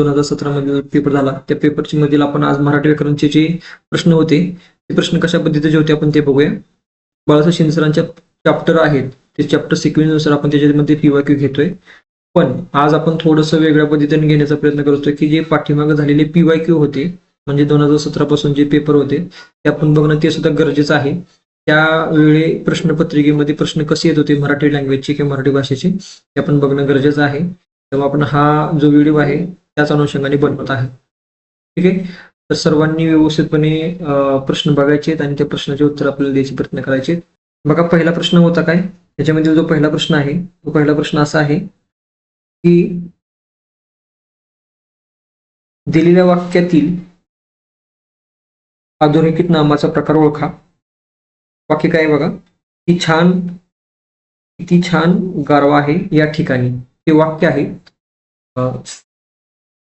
दोन हजार सतरा मध्ये पेपर झाला त्या पेपरची मधील आपण आज मराठी व्याकरणचे जे प्रश्न होते ते प्रश्न कशा पद्धतीचे होते आपण ते बघूया. बाळासाहेब शिंदे सरांच्या चॅप्टर आहेत ते चॅप्टर सिक्वेन्सनुसार आपण त्याच्यामध्ये पीवायक्यू घेतोय. पण आज आपण थोडंसं वेगळ्या पद्धतीने घेण्याचा प्रयत्न करतोय की जे पाठीमागे झालेले पीवायक्यू होते म्हणजे दोन हजार सतरा पासून जे पेपर होते ते आपण बघणं ते सुद्धा गरजेचं आहे. त्यावेळी प्रश्नपत्रिकेमध्ये प्रश्न कसे येत होते मराठी लँग्वेजचे किंवा मराठी भाषेचे ते आपण बघणं गरजेचं आहे. तेव्हा आपण हा जो व्हिडिओ आहे त्याच अनुषंगाने बनवत आहे. ठीक आहे? तर सर्वांनी व्यवस्थितपणे प्रश्न बघायचे आणि त्या प्रश्नाचे उत्तर आपल्याला द्यायचे प्रयत्न करायचे बघा पहिला प्रश्न होता काय? त्याच्यामध्ये जो पहिला प्रश्न आहे तो पहिला प्रश्न असा आहे की दिलेल्या वाक्यातील अधोरेखित नामाचा प्रकार ओळखा. वाक्य काय बघा? की छान किती छान गारवा आहे या ठिकाणी. हे वाक्य आहे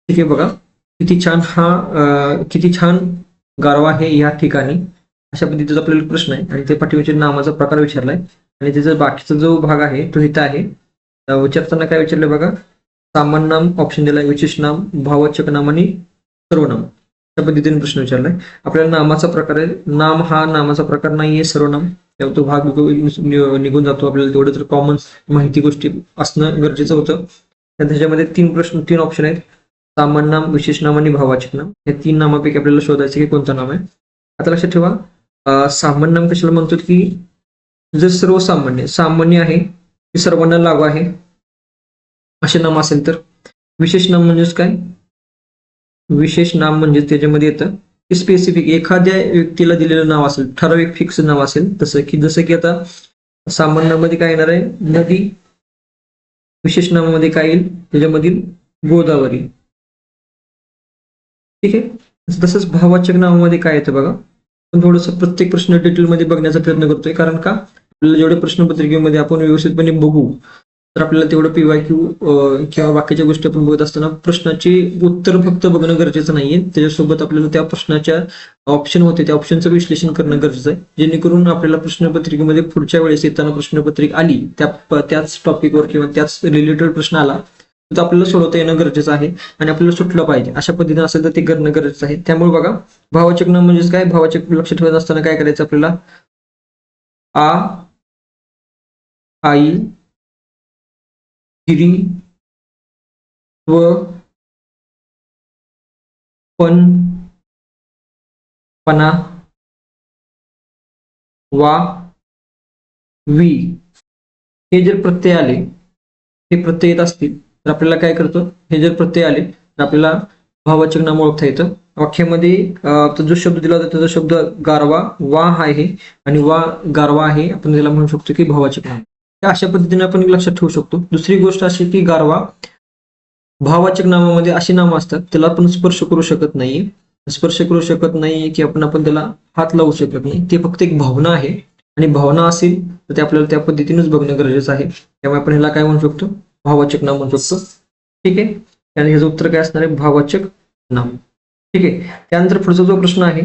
ठीक आहे बघा. किती छान हा किती छान गारवा आहे या ठिकाणी. अशा पद्धतीचा आपल्याला प्रश्न आहे. आणि ते पाठीमागच्या नामाचा प्रकार विचारलाय. आणि त्याचा बाकीचा जो भाग आहे तो इथं आहे. विचारताना काय विचारलं बघा. सामान नाम ऑप्शन दिलाय विशेष नाम भाववाचक नाम आणि सर्वनाम अशा पद्धतीने प्रश्न विचारलाय. आपल्याला नामाचा प्रकार आहे. नाम हा नामाचा प्रकार नाहीये सर्वनाम तेव्हा तो भाग निघून निघून जातो. आपल्याला तेवढं तर कॉमन माहिती गोष्टी असणं गरजेचं होतं. त्याच्यामध्ये तीन प्रश्न तीन ऑप्शन आहेत. सामान्य नाम विशेष नाम आणि भाववाचक नाम. या तीन नामापैकी आपल्याला शोधायचं की कोणतं नाम आहे. आता लक्षात ठेवा सामान्य नाम कशाला म्हणतो की जर सर्वसामान्य सामान्य आहे ते सर्वांना लागू आहे. असे नाम असेल तर विशेष नाम म्हणजेच काय? विशेष नाम म्हणजे त्याच्यामध्ये येतं की स्पेसिफिक एखाद्या व्यक्तीला दिलेलं नाव असेल ठराविक फिक्स नाव असेल तसं की जसं की आता सामान्यामध्ये काय येणार आहे? नदी. विशेष नामामध्ये काय येईल? त्याच्यामधील गोदावरी. ठीक आहे? तसंच भाववाचक नावामध्ये काय येतं बघा? पण थोडस प्रत्येक प्रश्न डिटेलमध्ये बघण्याचा प्रयत्न करतोय. कारण का? आपल्याला जेवढे प्रश्नपत्रिकेमध्ये आपण व्यवस्थितपणे बघू तर आपल्याला तेवढं पीवाय क्यू किंवा बाकीच्या गोष्टी आपण बघत असताना प्रश्नाची उत्तर फक्त बघणं गरजेचं नाहीये. त्याच्यासोबत आपल्याला त्या प्रश्नाच्या ऑप्शन होते. त्या ऑप्शनचं विश्लेषण करणं गरजेचं आहे. जेणेकरून आपल्याला प्रश्नपत्रिकेमध्ये पुढच्या वेळेस येताना प्रश्नपत्रिका आली त्या त्याच टॉपिकवर किंवा त्याच रिलेटेड प्रश्न आला आपल्याला सोडवता येणं गरजेचं आहे आणि आपल्याला सुटलं पाहिजे. अशा पद्धतीने असेल तर ते करणं गरजेचं आहे. त्यामुळे बघा भावाचक न म्हणजेच काय? भावाचक लक्ष ठेवत असताना काय करायचं आपल्याला? आ आई गिरी व पण पणा वा वी. हे जर प्रत्यय आले हे प्रत्यय येत असतील तर आपल्याला काय करतो? हे जर प्रत्यय आले तर आपल्याला भाववाचक नाम ओळखता येतं. वाक्यामध्ये जो शब्द दिला होता त्याचा शब्द गारवा वा आहे. आणि वा गारवा आहे आपण त्याला म्हणू शकतो की भाववाचक नाम अशा पद्धतीने आपण लक्षात ठेवू शकतो. दुसरी गोष्ट अशी की गारवा भाववाचक नामामध्ये अशी नामं असतात त्याला आपण स्पर्श करू शकत नाही स्पर्श करू शकत नाही की आपण आपण त्याला हात लावू शकत नाही. ते फक्त एक भावना आहे. आणि भावना असेल तर ते आपल्याला त्या पद्धतीनेच बघणं गरजेचं आहे. त्यामुळे आपण ह्याला काय म्हणू शकतो? भाववाचक नाम म्हणू शकतो ठीक आहे? आणि ह्याचं उत्तर काय असणार आहे? भाववाचक नाम ठीक आहे? त्यानंतर पुढचा जो प्रश्न आहे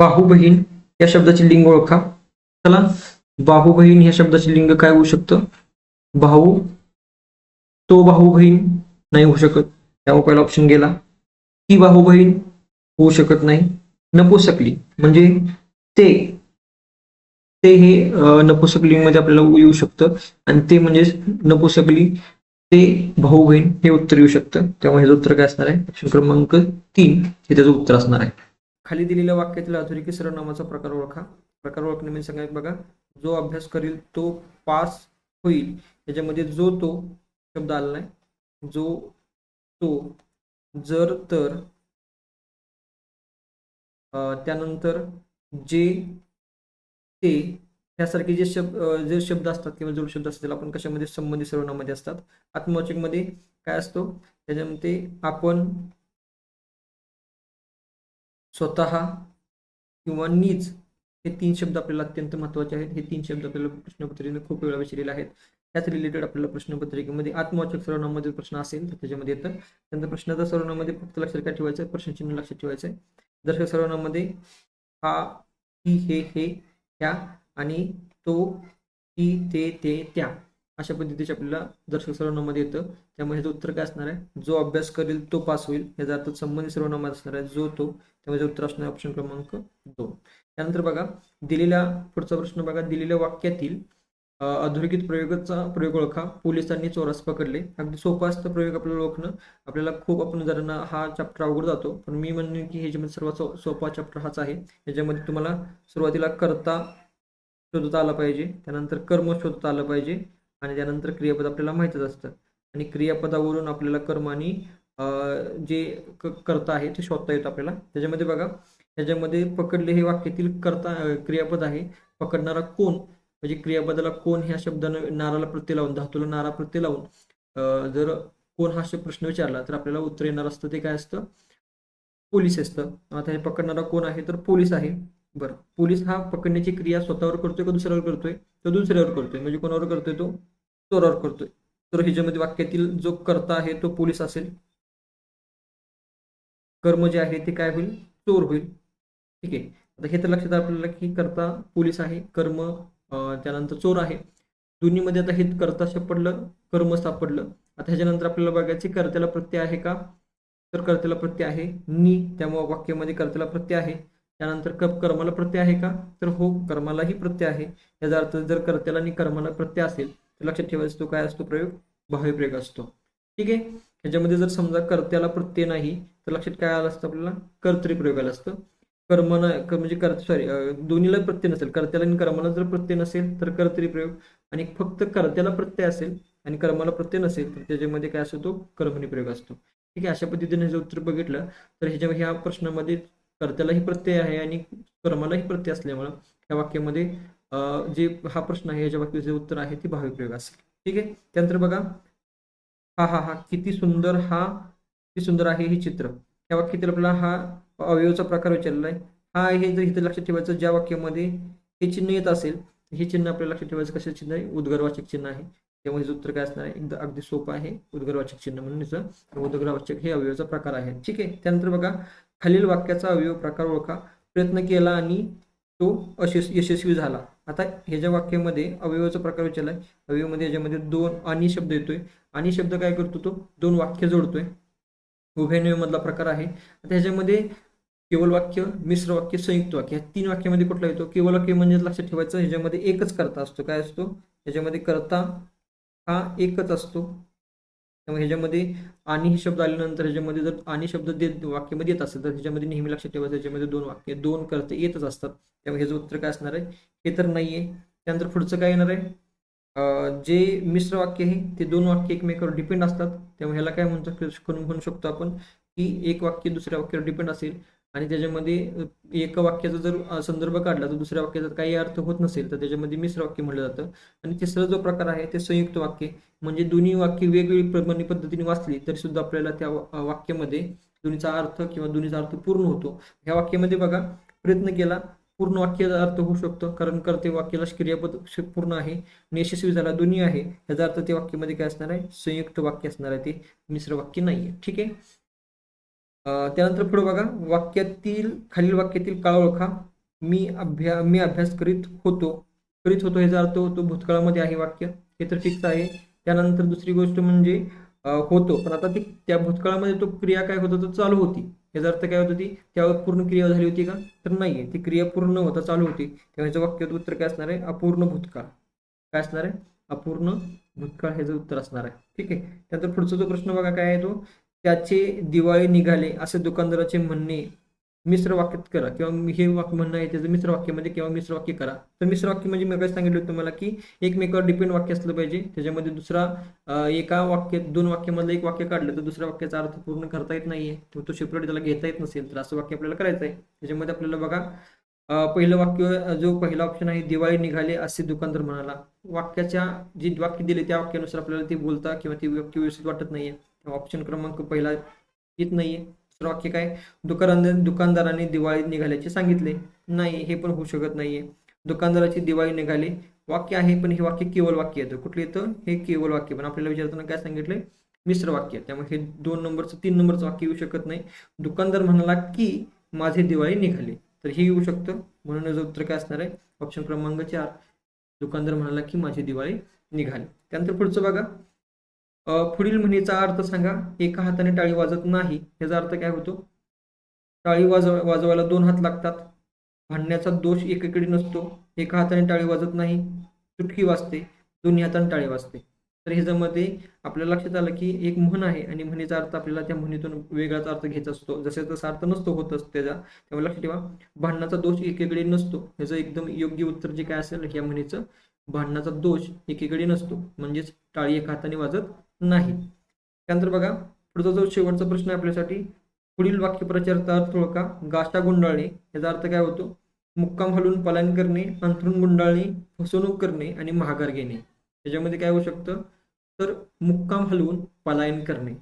बाहू बहीण या शब्दाची लिंग ओळखा. चला बाहू बहीण या शब्दाचे लिंग काय होऊ शकतं? भाऊ तो भाऊ बहीण नाही होऊ शकत. त्यामुळे पहिला ऑप्शन गेला. ती भाऊ बहीण होऊ शकत नाही. नपुसकली म्हणजे ते. ते हे अं, मध्ये आपल्याला येऊ शकतं. आणि ते म्हणजे नपुसकली ते भाऊ बहीण हे उत्तर येऊ शकतं. त्यामुळे हे उत्तर काय असणार आहे? ऑप्शन क्रमांक तीन. हे त्याचं उत्तर असणार आहे. खाली दिलेल्या वाक्यातील अधोरेखी सर्वनामाचा प्रकार ओळखा. प्रकार ओळखणे म्हणजे सांगायचं बघा. जो अभ्यास करील तो पास होईल. याच्यामध्ये जो तो शब्द आला नाही. जो तो जर तर त्यानंतर जे ते यासारखे जे शब्द जे शब्द असतात किंवा जोड शब्द असतात त्याला आपण कशामध्ये संबंधित सर्वनामध्ये असतात? आत्मवाचकमध्ये काय असतो? त्याच्यामध्ये आपण स्वतः किंवा नीच हे तीन शब्द आपल्याला अत्यंत महत्त्वाचे आहेत. हे तीन शब्द आपल्याला प्रश्नपत्रिकेने खूप वेळा विचारलेले आहेत. त्याच रिलेटेड आपल्याला प्रश्नपत्रिकेमध्ये आत्मवाचक सर्वनामामध्ये प्रश्न असेल तर त्याच्यामध्ये येतं. त्यानंतर प्रश्नाचा सर्वनामामध्ये फक्त लक्षात काय ठेवायचं आहे प्रश्नचिन्ह लक्षात ठेवायचं आहे जर सर्वनामामध्ये हा ही हे हे ह्या आणि तो ती ते ते त्या अशा पद्धतीचे आपल्याला दर्शक सर्वनामामध्ये येतं. त्यामुळे ह्याचं उत्तर काय असणार आहे? जो अभ्यास करेल तो पास होईल. याचा अर्थ संबंधित सर्वनामात असणार आहे जो तो. त्यामध्ये उत्तर असणार आहे ऑप्शन क्रमांक दोन. त्यानंतर बघा दिलेल्या पुढचा प्रश्न बघा. दिलेल्या वाक्यातील अधोरेखित प्रयोगाचा प्रयोग ओळखा. पोलिसांनी चोरास पकडले. अगदी सोपा असतं प्रयोग आपल्याला ओळखणं. आपल्याला खूप आपण जणांना हा चॅप्टर अवघड जातो. पण मी म्हणेन की ह्याच्यामध्ये सर्वात सोपा चॅप्टर हाच आहे. याच्यामध्ये तुम्हाला सुरुवातीला करता शोधता आला पाहिजे त्यानंतर कर्म शोधता आलं पाहिजे आणि त्यानंतर क्रियापद आपल्याला माहीतच असतं. आणि क्रियापदावरून आपल्याला कर्म आणि अ, जे क- करता आहे ते शोधता येतं आपल्याला. त्याच्यामध्ये बघा त्याच्यामध्ये पकडले हे वाक्यातील करता क्रियापद आहे. पकडणारा कोण? म्हणजे क्रियापदाला कोण ह्या शब्दानं नाराला प्रत्यय लावून धातूला नारा प्रत्यय लावून जर कोण हा प्रश्न विचारला तर आपल्याला उत्तर येणार असतं ते काय असतं? पोलीस असतं. आता हे पकडणारा कोण आहे तर पोलीस आहे. बरं. पोलीस हा पकडण्याची क्रिया स्वतःवर करतोय का दुसऱ्यावर करतोय? तो दुसऱ्यावर करतोय. म्हणजे कोणावर करतोय तो? चोरावर करतोय. तर ह्याच्यामध्ये वाक्यातील जो कर्ता आहे तो पोलीस असेल. कर्म जे आहे ते काय होईल? चोर होईल. ठीक आहे. आता हे तर लक्षात आपल्याला की कर्ता पोलीस आहे. कर्म त्यानंतर चोर आहे. दोन्हीमध्ये आता हे कर्ता सापडलं कर्म सापडलं. आता ह्याच्यानंतर आपल्याला बघायचे कर्त्याला प्रत्यय आहे का? तर कर्त्याला प्रत्यय आहे. नी त्यामुळे वाक्यामध्ये कर्त्याला प्रत्यय आहे. त्यानंतर कप कर्माला प्रत्यय आहे का? तर हो कर्मालाही प्रत्यय आहे. याचा अर्थ जर कर्त्याला आणि कर्माला प्रत्यय असेल तर लक्षात ठेवायचा तो काय असतो? प्रयोग भावी असतो. ठीक आहे? ह्याच्यामध्ये जर समजा कर्त्याला प्रत्यय नाही तर लक्षात काय आलं असतं आपल्याला? कर्तृप्रयोग आलं असतं. कर्म म्हणजे कर्त सॉरी दोन्हीला प्रत्यय नसेल. कर्त्याला आणि कर्माला जर प्रत्यय नसेल तर कर्तृप्रयोग आणि फक्त कर्त्याला प्रत्यय असेल आणि कर्माला प्रत्यय नसेल तर त्याच्यामध्ये काय असतो? तो कर्मणी प्रयोग असतो. ठीक आहे? अशा पद्धतीने जर उत्तर बघितलं तर ह्याच्या ह्या प्रश्नामध्ये कर्त्यालाही प्रत्यय आहे आणि कर्मालाही प्रत्यय असल्यामुळं या वाक्यामध्ये जे हा प्रश्न आहे याच्या वाक्याचे उत्तर आहे ते भावी प्रयोग असेल. ठीक आहे? त्यानंतर बघा. हा हा हा. किती सुंदर हा किती सुंदर आहे हे चित्र. या वाक्यातील आपला हा अवयवचा प्रकार विचारलेला आहे. हा हे जर इथे लक्षात ठेवायचं ज्या वाक्यामध्ये हे चिन्ह येत असेल हे चिन्ह आपल्याला लक्षात ठेवायचं कसे चिन्ह आहे? उद्गरवाचक चिन्ह आहे. त्यामुळे उत्तर काय असणार आहे? एकदा अगदी सोपं आहे. उद्गरवाचक चिन्ह म्हणून याचं हे अवयवाचा प्रकार आहे. ठीक आहे? त्यानंतर बघा. खालील वाक्याचा अवयव प्रकार ओळखा प्रयत्न केला आणि तो अशस यशस्वी झाला. आता ह्याच्या वाक्यामध्ये अवयवाचा प्रकार विचारलाय अवयवमध्ये याच्यामध्ये दोन आणि शब्द येतोय. आणि शब्द काय करतो तो? दोन वाक्य जोडतोय. उभयनय मधला प्रकार आहे. आता ह्याच्यामध्ये केवळ वाक्य मिश्र वाक्य संयुक्त वाक्य ह्या तीन वाक्यामध्ये कुठला येतो? केवळ वाक्य म्हणजे लक्षात ठेवायचं ह्याच्यामध्ये एकच करता असतो. काय असतो? ह्याच्यामध्ये करता हा एकच असतो. त्यामुळे ह्याच्यामध्ये आणि हे शब्द आल्यानंतर ह्याच्यामध्ये जर आणि शब्द देत वाक्यामध्ये येत असेल तर ह्याच्यामध्ये नेहमी लक्षात ठेवायचं ह्याच्यामध्ये दोन वाक्य दोन करते येतच असतात. त्यामुळे ह्याचं उत्तर काय असणार आहे? हे तर नाही आहे त्यानंतर पुढचं काय येणार आहे? जे मिश्र वाक्य आहे ते दोन वाक्य एकमेकावर डिपेंड असतात. त्यामुळे ह्याला काय म्हणतो? म्हणू शकतो आपण की एक वाक्य दुसऱ्या वाक्यावर डिपेंड असेल आणि त्याच्यामध्ये एका एक वाक्याचा जर संदर्भ काढला तर दुसऱ्या वाक्याचा काही अर्थ होत नसेल तर त्याच्यामध्ये मिश्र वाक्य म्हटलं जातं. आणि तिसरा जो प्रकार आहे ते संयुक्त वाक्य. म्हणजे दोन्ही वाक्य वेगवेगळी प्रमाणे पद्धतीने वाचली तरी सुद्धा आपल्याला त्या वाक्यामध्ये दोन्हीचा अर्थ किंवा दोन्हीचा अर्थ पूर्ण होतो. ह्या वाक्यामध्ये बघा प्रयत्न केला पूर्ण वाक्याचा अर्थ होऊ शकतो कारण करते वाक्याला क्रियापद पूर्ण आहे. आणि यशस्वी झाला दोन्ही आहे. याचा अर्थ ते वाक्यामध्ये काय असणार आहे? संयुक्त वाक्य असणार आहे ते मिश्र वाक्य नाही आहे ठीक आहे? त्यानंतर पुढे बघा वाक्यातील खालील वाक्यातील काळ ओळखा. मी अभ्या मी अभ्यास करीत होतो. करीत होतो ह्याचा अर्थ होतो भूतकाळामध्ये आहे वाक्य. हे तर फिक्स आहे. त्यानंतर दुसरी गोष्ट म्हणजे होतो. पण आता ती त्या भूतकाळामध्ये तो क्रिया काय होत तर चालू होती. याचा अर्थ काय होत होती त्यावर पूर्ण क्रिया झाली होती का? तर नाहीये ती क्रिया पूर्ण होता चालू होती. तेव्हा याचं वाक्य उत्तर काय असणार आहे? अपूर्ण भूतकाळ. काय असणार आहे? अपूर्ण भूतकाळ ह्याचं उत्तर असणार आहे. ठीक आहे. त्यानंतर पुढचा जो प्रश्न बघा काय आहे तो? त्याचे दिवाळी निघाले असे दुकानदाराचे म्हणणे मिश्र वाक्यात करा किंवा हे वाक्य म्हणणं आहे त्याचं मिश्र वाक्यामध्ये किंवा मिश्र वाक्य करा. तर मिश्र वाक्य म्हणजे मी काय सांगितलं तुम्हाला की एकमेकावर डिपेंड वाक्य असलं पाहिजे. त्याच्यामध्ये दुसरा एका वाक्य दोन वाक्यामधलं एक वाक्य काढलं तर दुसऱ्या वाक्याचा अर्थ पूर्ण करता येत नाहीये. किंवा तो शेपरेट त्याला घेता येत नसेल तर असं वाक्य आपल्याला करायचं आहे. त्याच्यामध्ये आपल्याला बघा पहिलं वाक्य जो पहिला ऑप्शन आहे दिवाळी निघाले असे दुकानदार म्हणाला. वाक्याच्या जी वाक्य दिले त्या वाक्यानुसार आपल्याला ते बोलता किंवा ते वाक्य व्यवस्थित वाटत नाहीये. ऑप्शन क्रमांक पहिला येत नाहीये. दुसरं वाक्य काय? दुकानदार दुकानदाराने दिवाळी निघाल्याचे सांगितले. नाही हे पण होऊ शकत नाहीये. दुकानदाराची दिवाळी निघाली. वाक्य आहे पण हे वाक्य केवळ वाक्य येतं कुठलं येतं हे केवळ वाक्य. पण आपल्याला विचारताना काय सांगितलंय? मिश्र वाक्य. त्यामुळे हे दोन नंबरचं तीन नंबरचं वाक्य येऊ शकत नाही. दुकानदार म्हणाला की माझे दिवाळी निघाली. तर हे येऊ शकतं. म्हणून याचं उत्तर काय असणार आहे? ऑप्शन क्रमांक चार. दुकानदार म्हणाला की माझी दिवाळी निघाली. त्यानंतर पुढचं बघा. पुढील म्हणीचा अर्थ सांगा एका हाताने टाळी वाजत नाही याचा अर्थ काय होतो? टाळी वाजव वाजवायला दोन हात लागतात. भांडण्याचा दोष एकीकडे नसतो. एका हाताने टाळी वाजत नाही चुटकी वाजते. दोन्ही हाताने टाळी वाजते. तर ह्याच्यामध्ये आपल्याला लक्षात आलं की एक म्हण आहे आणि म्हणीचा अर्थ आपल्याला त्या म्हणीतून वेगळाच अर्थ घ्यायचा असतो. जसे तसा अर्थ नसतो होत असतो त्याचा त्यामुळे लक्षात ठेवा. भांडणाचा दोष एकीकडे नसतो. ह्याचं एकदम योग्य उत्तर जे काय असेल या म्हणीचं भांडणाचा दोष एकीकडे नसतो. म्हणजेच टाळी एका हाताने वाजत नाही. त्यानंतर बघा पुढचा जो शेवटचा प्रश्न आहे आपल्यासाठी पुढील वाक्यप्रचाराचा अर्थ ओळखा गाशा गुंडाळणे याचा अर्थ काय होतो? मुक्काम हलून पलायन करणे अंथरून गुंडाळणे फसवणूक करणे आणि महागार घेणे. याच्यामध्ये काय होऊ शकतं? तर मुक्काम हलवून पलायन करणे.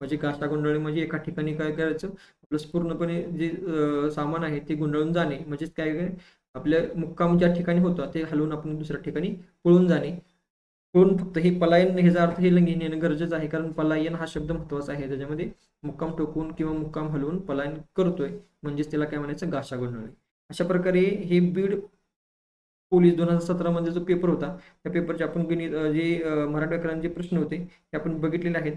म्हणजे गाशा गुंडाळणे म्हणजे एका ठिकाणी काय करायचं? आपलं पूर्णपणे जे सामान आहे ते गुंडाळून जाणे. म्हणजेच काय काय? आपल्या मुक्काम ज्या ठिकाणी होतं ते हलवून आपण दुसऱ्या ठिकाणी पळून जाणे. पळून फक्त हे पलायन ह्याचा अर्थ हे घेणे गरजेचं आहे कारण पलायन हा शब्द महत्त्वाचा आहे. त्याच्यामध्ये मुक्काम टोकून किंवा मुक्काम हलवून पलायन करतोय. म्हणजेच त्याला काय म्हणायचं? गाशा गुंडाळणे अशा प्रकारे हे बीड पोलीस दोन हजार सतरामध्ये जो पेपर होता त्या पेपरचे आपण गणित जे मराठी व्याकरण जे प्रश्न होते ते आपण बघितलेले आहेत.